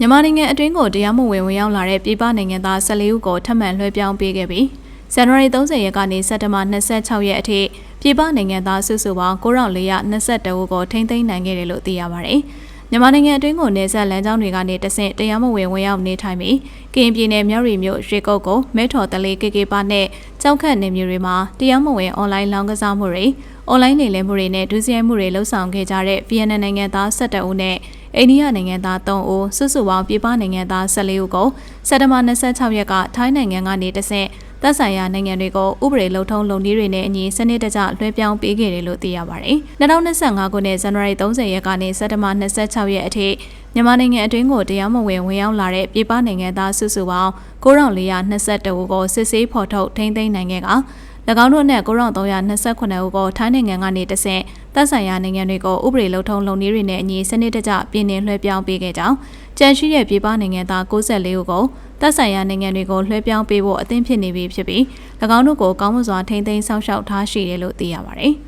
မြန်မာနိုင်ငံအတွင်းကိုတရားမဝင်ဝင်ရောက်လာတဲ့ပြည်ပနိုင်ငံသား14ဦးကိုထပ်မံလွှဲပြောင်းပေးခဲ့ပြီးဇန်နဝါရီ30ရက်ကနေစက်တင်ဘာ26ရက်အထိပြည်ပနိုင်ငံသားစုစုပေါင်း9422ဦးကိုထိန်းသိမ်းနိုင်ခဲ့တယ်လို့သိရပါတယ်။မြန်မာနိုင်ငံအတွင်းကိုနေဆက်လမ်းကြောင်းတွေကနေတဆင့်တရားမဝင်ဝင်ရောက်နေထိုင်ပြီးကရင်ပြည်နယ်မြောက်ရီမြို့ရေကုတ်ကိုမဲထော်တလေးကေကေပါနဲ့ကြောက်ခတ်နေမျိုးတွေမှာတရားမဝင်အွန်လိုင်းလောင်းကစားမှုတွေအွန်လိုင်းနေလည်မှုတွေနဲ့ဒုစရိုက်မှုတွေလှုပ်ဆောင်ခဲ့ကြတဲ့ VN နိုင်ငံသား12ဦးနဲ့ အိန္ဒိယနိုင်ငံသား3ဦးစုစုပေါင်းပြည်ပနိုင်ငံသား14ဦးကိုစက်တဘာ26ရက်ကထိုင်းနိုင်ငံကနေတဆင့်သက်ဆိုင်ရာနိုင်ငံတွေကိုဥပဒေလုံထုံးလုံနည်းတွေနဲ့အညီစနစ်တကျလွှဲပြောင်းပေးခဲ့တယ်လို့သိရပါတယ်။2025ခုနှစ်ဇန်နဝါရီ30ရက်ကနေစက်တဘာ26ရက်အထိမြန်မာနိုင်ငံအတွင်းကိုတရားမဝင်ဝင်ရောက်လာတဲ့ပြည်ပနိုင်ငံသားစုစုပေါင်း9422ဦးကိုစစ်ဆေးဖော်ထုတ်ထိန်းသိမ်းနိုင်ခဲ့က၎ င်းတို့အနက်9329ဦးကိုထိုင်းနိုင်ငံကနေတဆင့်သက်ဆိုင်ရာနိုင်ငံတွေကိုဥပဒေလုံထုံးလုံနည်းတွေနဲ့အညီစနစ်တကျပြည်နယ်လွှဲပြောင်းပေးခဲ့ကြောင်းကြံရှိတဲ့ပြည်ပနိုင်ငံသား64ဦးကိုသက်ဆိုင်ရာနိုင်ငံတွေကိုလွှဲပြောင်းပေးဖို့အသင့်ဖြစ်နေပြီဖြစ်ပြီး၎င်းတို့ကိုကောင်းမွန်စွာထိန်းသိမ်းစောင့်ရှောက်ထားရှိတယ်လို့သိရပါတယ်။